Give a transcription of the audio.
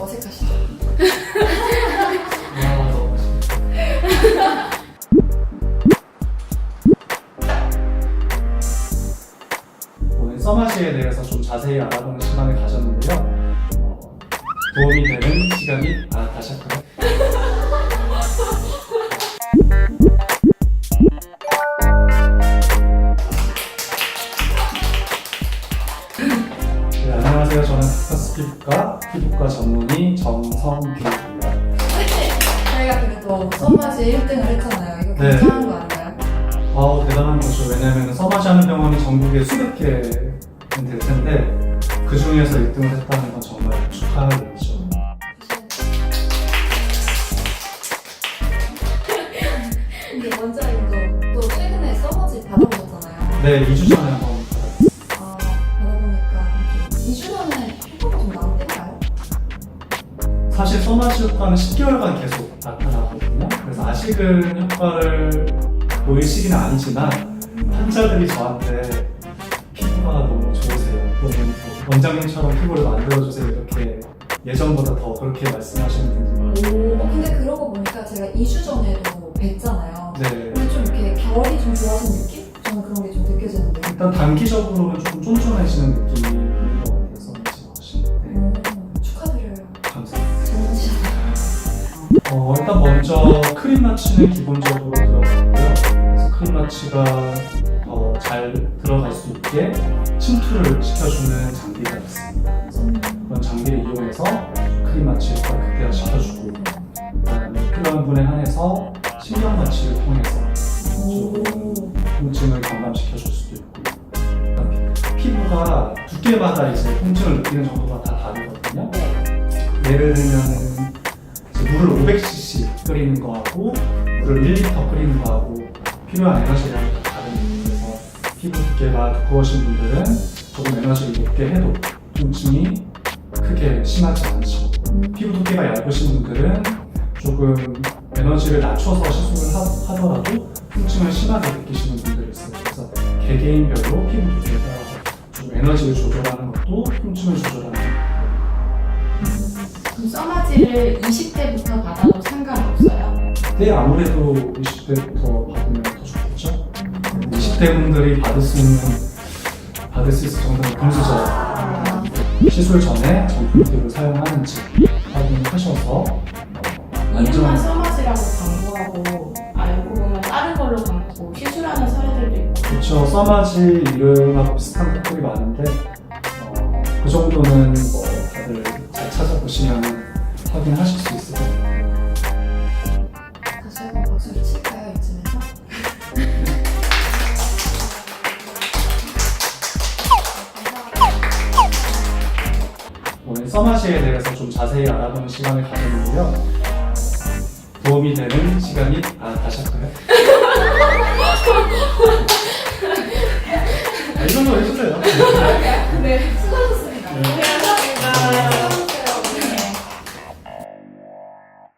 어색하시죠? 오늘 써마시에 대해서 좀 자세히 알아보는 시간을 가졌는데요. 어, 도움이 되는 시간이 아 다시 할까요? 안녕하세요. 저는 닥터스 피부과 피부과 전문의 정성규입니다. 저희가 그래도 썸마지 1등을 했잖아요. 이거 네. 괜찮은 거 아닌가요? 어, 대단한 거죠. 왜냐면 써마시 하는 병원이 전국에 수백 개는 될 텐데 그 중에서 1등을 했다는 건 정말 축하할 일이죠. 근데 원장님도 또 최근에 썸머지 받아보셨잖아요. 네, 2주 전에 한번 사실 써마시 효과는 10개월간 계속 나타나거든요. 그래서 아직은 효과를 보일 시기는 아니지만 환자들이 저한테 피부가 너무 좋으세요. 너무 원장님처럼 피부를 만들어주세요. 이렇게 예전보다 더 그렇게 말씀하시는 분들이 많아요. 오, 어, 근데 그러고 보니까 제가 2주 전에도 뵀잖아요. 네. 근데 좀 이렇게 결이 좀 좋아진 느낌? 저는 그런 게 좀 느껴지는데. 일단 단기적으로는 조금 쫀쫀해지는 느낌 어, 일단 먼저 크림 마취는 기본적으로 들어가고요. 그래서 크림 마취가 더 잘 들어갈 수 있게 침투를 시켜주는 장비가 있습니다. 그래서 그런 장비를 이용해서 크림 마취 효과를 극대화 시켜주고 그다음에 필요한 분에 한해서 신경 마취를 통해서 오. 통증을 경감시켜줄 수도 있고 피부가 두께마다 이제 통증을 느끼는 정도가 다 다르거든요. 예를 들면은 이제 물을 500cc 끓이는 거하고 물을 1리터 끓이는 거하고 필요한 에너지량이 다 다릅니다. 그래서 피부 두께가 두꺼우신 분들은 조금 에너지를 높게 해도 통증이 크게 심하지 않죠. 음. 피부 두께가 얇으신 분들은 조금 에너지를 낮춰서 시술을 하, 하더라도 통증을 심하게 느끼시는 분들이 있어요. 그래서 개개인별로 피부 두께에 따라서 좀 에너지를 조절하는 것도 통증을 조절하는 그럼 써마지를 20대부터 받아도 상관없어요? 때 아무래도 20대부터 받으면 더 좋겠죠. 20대 분들이 받을 수 있는 받을 수 있을 정도는 금수저 시술 전에 정품들을 사용하는지 확인하셔서 어, 이름만 써마지라고 광고하고 알고 보면 다른 걸로 광고 시술하는 사례들도 있고 그렇죠. 써마지 이름하고 비슷한 것들이 많은데 어, 그 정도는 뭐 보시면 확인하실 수 있을 것 같아요. 다시 한번 박수를 칠까요, 이쯤에서? 오늘 써마시에 대해서 좀 자세히 알아보는 시간을 가졌는데요. 도움이 되는 시간이 아 할까요? 아, 이 정도 해주세요.